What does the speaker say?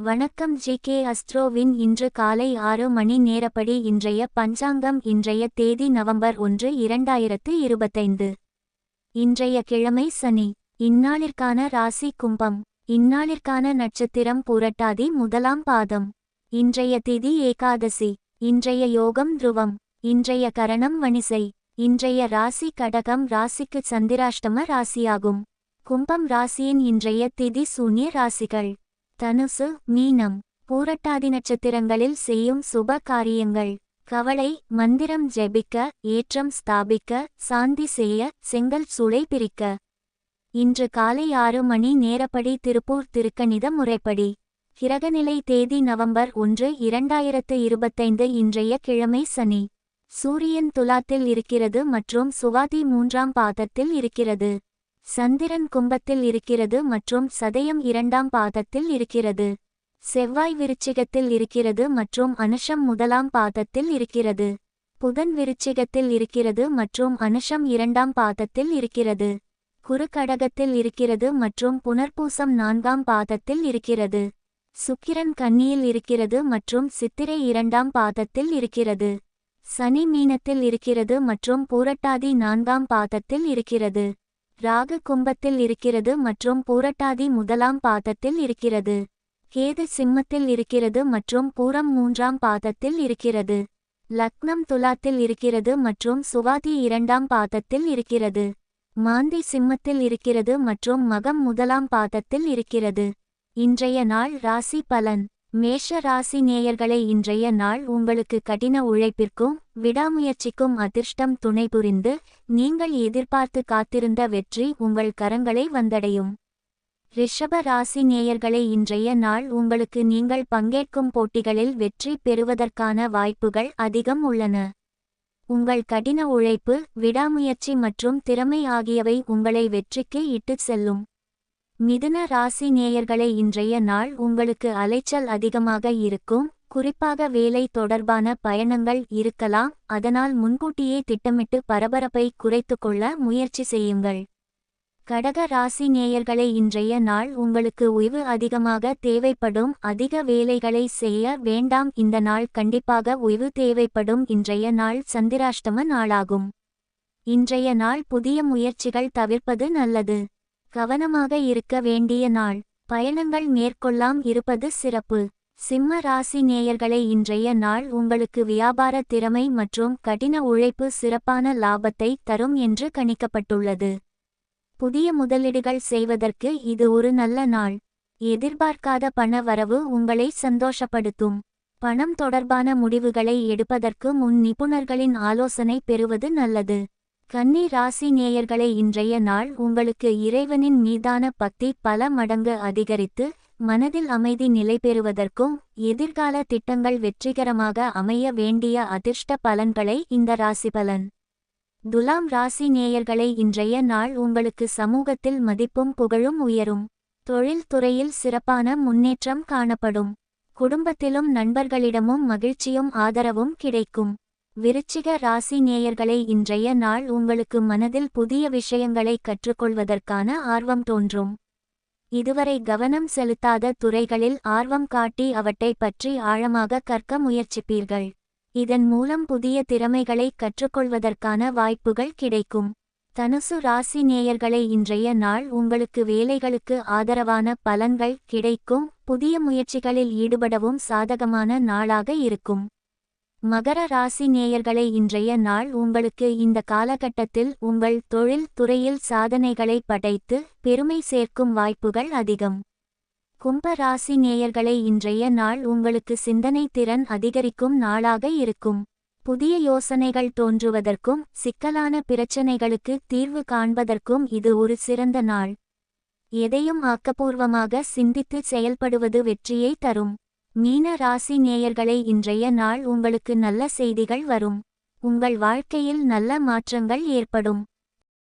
வணக்கம் G K அஸ்ட்ரோவின் இன்று காலை ஆறு மணி நேரப்படி இன்றைய பஞ்சாங்கம் இன்றைய தேதி நவம்பர் ஒன்று இரண்டாயிரத்து இருபத்தைந்து. இன்றைய கிழமை சனி. இந்நாளிற்கான ராசி கும்பம். இந்நாளிற்கான நட்சத்திரம் புரட்டாதி முதலாம் பாதம். இன்றைய திதி ஏகாதசி. இன்றைய யோகம் துருவம். இன்றைய கரணம் வணிசை. இன்றைய ராசி கடகம் ராசிக்கு சந்திராஷ்டம ராசியாகும். கும்பம் ராசியின் இன்றைய திதி சூன்ய ராசிகள். தனுசு மீனம் பூரட்டாதி நட்சத்திரங்களில் செய்யும் சுப காரியங்கள். கவலை மந்திரம் ஜெபிக்க ஏற்றம் ஸ்தாபிக்க சாந்தி செய்ய செங்கல் சூளை பிரிக்க. இன்று காலை ஆறு மணி நேரப்படி திருப்பூர் திருக்கணித முறைப்படி. கிரகநிலை தேதி நவம்பர் ஒன்று இரண்டாயிரத்து இருபத்தைந்து இன்றைய கிழமை சனி. சூரியன் துலாத்தில் இருக்கிறது மற்றும் சுவாதி மூன்றாம் பாதத்தில் இருக்கிறது. சந்திரன் கும்பத்தில் இருக்கிறது மற்றும் சதயம் இரண்டாம் பாதத்தில் இருக்கிறது. செவ்வாய் விருச்சிகத்தில் இருக்கிறது மற்றும் அனுஷம் முதலாம் பாதத்தில் இருக்கிறது. புதன் விருச்சிகத்தில் இருக்கிறது மற்றும் அனுஷம் இரண்டாம் பாதத்தில் இருக்கிறது. குரு கடகத்தில் இருக்கிறது மற்றும் புனர்பூசம் நான்காம் பாதத்தில் இருக்கிறது. சுக்கிரன் கன்னியில் இருக்கிறது மற்றும் சித்திரை இரண்டாம் பாதத்தில் இருக்கிறது. சனி மீனத்தில் இருக்கிறது மற்றும் பூரட்டாதி நான்காம் பாதத்தில் இருக்கிறது. ராகு கும்பத்தில் இருக்கிறது மற்றும் பூரட்டாதி முதலாம் பாதத்தில் இருக்கிறது. கேது சிம்மத்தில் இருக்கிறது மற்றும் பூரம் மூன்றாம் பாதத்தில் இருக்கிறது. லக்னம் துலாத்தில் இருக்கிறது மற்றும் சுவாதி இரண்டாம் பாதத்தில் இருக்கிறது. மாந்தி சிம்மத்தில் இருக்கிறது மற்றும் மகம் முதலாம் பாதத்தில் இருக்கிறது. இன்றைய நாள் ராசி பலன். மேஷ ராசி நேயர்களை இன்றைய நாள் உங்களுக்கு கடின உழைப்பிற்கும் விடாமுயற்சிக்கும் அதிர்ஷ்டம் துணை புரிந்து நீங்கள் எதிர்பார்த்து காத்திருந்த வெற்றி உங்கள் கரங்களை வந்தடையும். ரிஷப ராசி நேயர்களை இன்றைய நாள் உங்களுக்கு நீங்கள் பங்கேற்கும் போட்டிகளில் வெற்றி பெறுவதற்கான வாய்ப்புகள் அதிகம் உள்ளன. உங்கள் கடின உழைப்பு விடாமுயற்சி மற்றும் திறமை ஆகியவை உங்களை வெற்றிக்கு இட்டுச் செல்லும். மிதுன ராசி நேயர்களை இன்றைய நாள் உங்களுக்கு அலைச்சல் அதிகமாக இருக்கும். குறிப்பாக வேலை தொடர்பான பயணங்கள் இருக்கலாம். அதனால் முன்கூட்டியே திட்டமிட்டு பரபரப்பை குறைத்துக்கொள்ள முயற்சி செய்யுங்கள். கடக ராசி நேயர்களை இன்றைய நாள் உங்களுக்கு ஓய்வு அதிகமாக தேவைப்படும். அதிக வேலைகளை செய்ய வேண்டாம். இந்த நாள் கண்டிப்பாக ஓய்வு தேவைப்படும். இன்றைய நாள் சந்திராஷ்டம நாளாகும். இன்றைய நாள் புதிய முயற்சிகள் தவிர்ப்பது நல்லது. கவனமாக இருக்க வேண்டிய நாள். பயணங்கள் மேற்கொள்ளாம் இருப்பது சிறப்பு. சிம்ம ராசி நேயர்களை இன்றைய நாள் உங்களுக்கு வியாபார திறமை மற்றும் கடின உழைப்பு சிறப்பான லாபத்தை தரும் என்று கணிக்கப்பட்டுள்ளது. புதிய முதலீடுகள் செய்வதற்கு இது ஒரு நல்ல நாள். எதிர்பார்க்காத பண வரவு உங்களை சந்தோஷப்படுத்தும். பணம் தொடர்பான முடிவுகளை எடுப்பதற்கு முன் நிபுணர்களின் ஆலோசனை பெறுவது நல்லது. கன்னி ராசி நேயர்களை இன்றைய நாள் உங்களுக்கு இறைவனின் மீதான பக்தி பல மடங்கு அதிகரித்து மனதில் அமைதி நிலை பெறுவதற்கும் எதிர்கால திட்டங்கள் வெற்றிகரமாக அமைய வேண்டிய அதிர்ஷ்ட பலன்களை இந்த ராசி பலன். துலாம் ராசி நேயர்களை இன்றைய நாள் உங்களுக்கு சமூகத்தில் மதிப்பும் புகழும் உயரும். தொழில்துறையில் சிறப்பான முன்னேற்றம் காணப்படும். குடும்பத்திலும் நண்பர்களிடமும் மகிழ்ச்சியும் ஆதரவும் கிடைக்கும். விருச்சிக ராசி நேயர்களை இன்றைய நாள் உங்களுக்கு மனதில் புதிய விஷயங்களை கற்றுக்கொள்வதற்கான ஆர்வம் தோன்றும். இதுவரை கவனம் செலுத்தாத துறைகளில் ஆர்வம் காட்டி அவற்றை பற்றி ஆழமாக கற்க முயற்சிப்பீர்கள். இதன் மூலம் புதிய திறமைகளை கற்றுக்கொள்வதற்கான வாய்ப்புகள் கிடைக்கும். தனுசு ராசி நேயர்களை இன்றைய நாள் உங்களுக்கு வேலைகளுக்கு ஆதரவான பலன்கள் கிடைக்கும். புதிய முயற்சிகளில் ஈடுபடவும் சாதகமான நாளாக இருக்கும். மகர ராசி நேயர்களை இன்றைய நாள் உங்களுக்கு இந்த காலகட்டத்தில் உங்கள் தொழில் துறையில் சாதனைகளை படைத்து பெருமை சேர்க்கும் வாய்ப்புகள் அதிகம். கும்ப ராசி நேயர்களை இன்றைய நாள் உங்களுக்கு சிந்தனை திறன் அதிகரிக்கும் நாளாக இருக்கும். புதிய யோசனைகள் தோன்றுவதற்கும் சிக்கலான பிரச்சனைகளுக்கு தீர்வு காண்பதற்கும் இது ஒரு சிறந்த நாள். எதையும் ஆக்கப்பூர்வமாக சிந்தித்து செயல்படுவது வெற்றியை தரும். மீன ராசி நேயர்களை இன்றைய நாள் உங்களுக்கு நல்ல செய்திகள் வரும். உங்கள் வாழ்க்கையில் நல்ல மாற்றங்கள் ஏற்படும்.